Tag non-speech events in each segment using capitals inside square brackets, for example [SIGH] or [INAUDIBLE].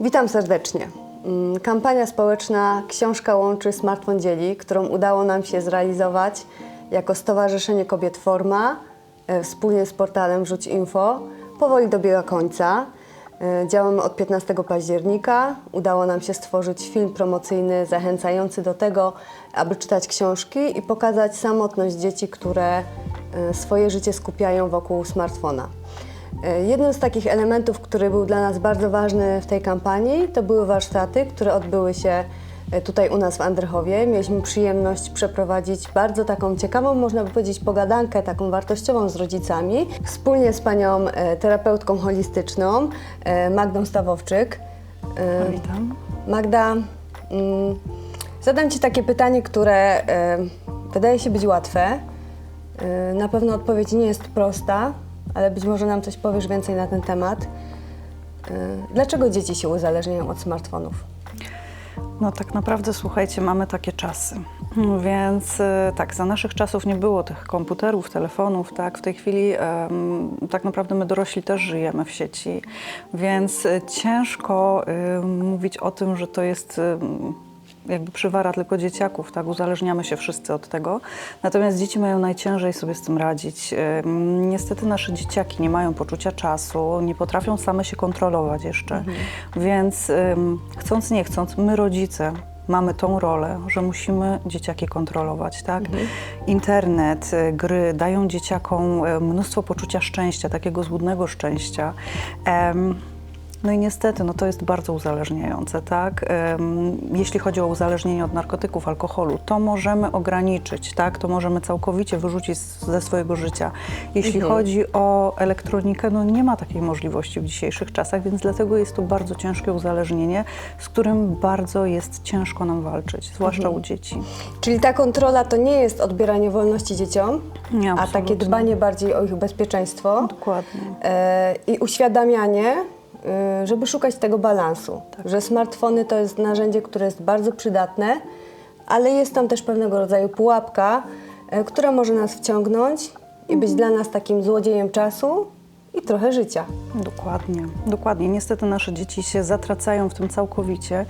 Witam serdecznie. Mm, Kampania społeczna Książka łączy Smartfon dzieli, którą udało nam się zrealizować jako Stowarzyszenie Kobiet Forma e, wspólnie z portalem Rzuć Info powoli dobiega końca. E, Działamy od 15 października. Udało nam się stworzyć film promocyjny zachęcający do tego, aby czytać książki i pokazać samotność dzieci, które e, swoje życie skupiają wokół smartfona. E, Jednym z takich elementów, który był dla nas bardzo ważny w tej kampanii, to były warsztaty, które odbyły się e, tutaj u nas w Andrychowie. Mieliśmy przyjemność przeprowadzić bardzo taką ciekawą, można by powiedzieć, pogadankę, taką wartościową z rodzicami, wspólnie z panią e, terapeutką holistyczną Magdą Stawowczyk. Witam. Magda, mm, zadam Ci takie pytanie, które wydaje się być łatwe. Na pewno odpowiedź nie jest prosta, ale być może nam coś powiesz więcej na ten temat. E, dlaczego dzieci się uzależniają od smartfonów? No tak naprawdę, słuchajcie, mamy takie czasy. Więc y, tak, za naszych czasów nie było tych komputerów, telefonów, tak? W tej chwili tak naprawdę my dorośli też żyjemy w sieci, więc y, ciężko y, mówić o tym, że to jest y, jakby przywara tylko dzieciaków, tak? Uzależniamy się wszyscy od tego. Natomiast dzieci mają najciężej sobie z tym radzić. Niestety nasze dzieciaki nie mają poczucia czasu, nie potrafią same się kontrolować jeszcze. Więc ym, chcąc, nie chcąc, my rodzice mamy tą rolę, że musimy dzieciaki kontrolować, tak? Internet, y, gry dają dzieciakom y, mnóstwo poczucia szczęścia, takiego złudnego szczęścia. Em, no i niestety, no to jest bardzo uzależniające, tak? Jeśli chodzi o uzależnienie od narkotyków, alkoholu, to możemy ograniczyć, tak? To możemy całkowicie wyrzucić ze swojego życia. Jeśli Mhm. chodzi o elektronikę, no nie ma takiej możliwości w dzisiejszych czasach, więc dlatego jest to bardzo ciężkie uzależnienie, z którym bardzo jest ciężko nam walczyć, zwłaszcza Mhm. u dzieci. Czyli ta kontrola to nie jest odbieranie wolności dzieciom, Nie, a takie dbanie bardziej o ich bezpieczeństwo. Dokładnie. E, i uświadamianie, żeby szukać tego balansu, że smartfony to jest narzędzie, które jest bardzo przydatne, ale jest tam też pewnego rodzaju pułapka, e, która może nas wciągnąć i być dla nas takim złodziejem czasu i trochę życia. Dokładnie, dokładnie. Niestety nasze dzieci się zatracają w tym całkowicie,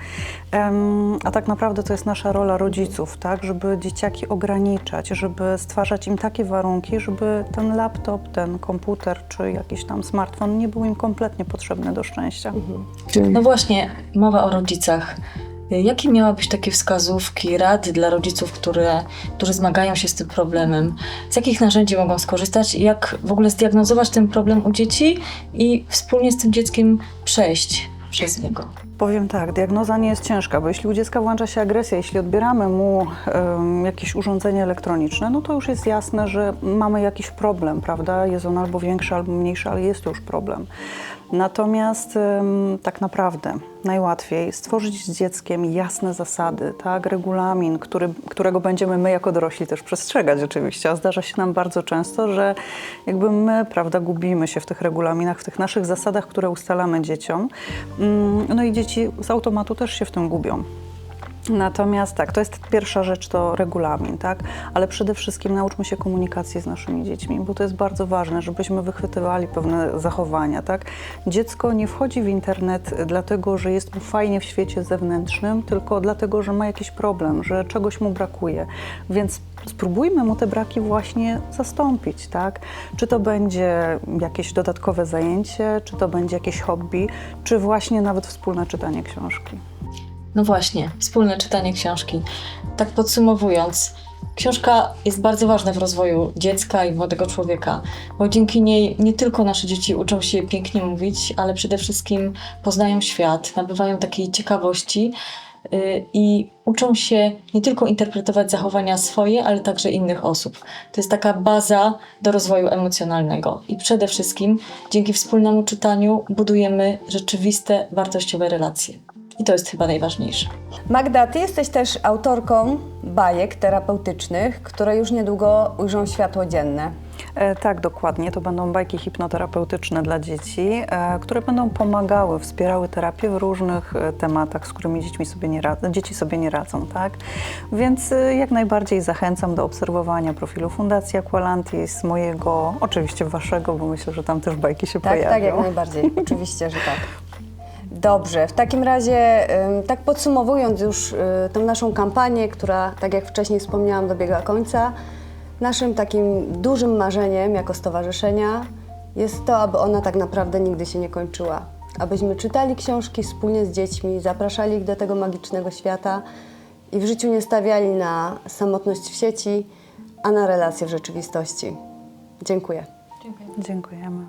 a tak naprawdę to jest nasza rola rodziców, tak, żeby dzieciaki ograniczać, żeby stwarzać im takie warunki, żeby ten laptop, ten komputer czy jakiś tam smartfon nie był im kompletnie potrzebny do szczęścia. No właśnie, mowa o rodzicach. Jakie miałabyś takie wskazówki, rady dla rodziców, które, którzy zmagają się z tym problemem? Z jakich narzędzi mogą skorzystać? Jak w ogóle zdiagnozować ten problem u dzieci i wspólnie z tym dzieckiem przejść przez niego? Powiem tak, diagnoza nie jest ciężka, bo jeśli u dziecka włącza się agresja, jeśli odbieramy mu em, jakieś urządzenie elektroniczne, no to już jest jasne, że mamy jakiś problem, prawda? Jest on albo większy, albo mniejszy, ale jest już problem. Natomiast em, tak naprawdę najłatwiej stworzyć z dzieckiem jasne zasady, tak? regulamin, który, którego będziemy my jako dorośli też przestrzegać oczywiście, a zdarza się nam bardzo często, że jakby my, prawda, gubimy się w tych regulaminach, w tych naszych zasadach, które ustalamy dzieciom. Mm, No i dzieci z automatu też się w tym gubią. Natomiast tak, to jest pierwsza rzecz, to regulamin, tak? Ale przede wszystkim nauczmy się komunikacji z naszymi dziećmi, bo to jest bardzo ważne, żebyśmy wychwytywali pewne zachowania, tak? Dziecko nie wchodzi w internet dlatego, że jest mu fajnie w świecie zewnętrznym, tylko dlatego, że ma jakiś problem, że czegoś mu brakuje. Więc spróbujmy mu te braki właśnie zastąpić, tak? Czy to będzie jakieś dodatkowe zajęcie, czy to będzie jakieś hobby, czy właśnie nawet wspólne czytanie książki. No właśnie, wspólne czytanie książki. Tak podsumowując, książka jest bardzo ważna w rozwoju dziecka i młodego człowieka, bo dzięki niej nie tylko nasze dzieci uczą się pięknie mówić, ale przede wszystkim poznają świat, nabywają takiej ciekawości yy, i uczą się nie tylko interpretować zachowania swoje, ale także innych osób. To jest taka baza do rozwoju emocjonalnego i przede wszystkim dzięki wspólnemu czytaniu budujemy rzeczywiste, wartościowe relacje. I to jest chyba najważniejsze. Magda, ty jesteś też autorką bajek terapeutycznych, które już niedługo ujrzą światło dzienne. E, tak, dokładnie. To będą bajki hipnoterapeutyczne dla dzieci, e, które będą pomagały, wspierały terapię w różnych e, tematach, z którymi dziećmi sobie nie radzą, dzieci sobie nie radzą, tak? Więc e, jak najbardziej zachęcam do obserwowania profilu Fundacji Aqualantis, mojego, oczywiście waszego, bo myślę, że tam też bajki się Tak, pojawią. tak, jak najbardziej. [LAUGHS] Oczywiście, że tak. Dobrze, w takim razie, tak podsumowując już y, tą naszą kampanię, która, tak jak wcześniej wspomniałam, dobiega końca, naszym takim dużym marzeniem jako stowarzyszenia jest to, aby ona tak naprawdę nigdy się nie kończyła. Abyśmy czytali książki wspólnie z dziećmi, zapraszali ich do tego magicznego świata i w życiu nie stawiali na samotność w sieci, a na relacje w rzeczywistości. Dziękuję. Dziękuję. Dziękujemy.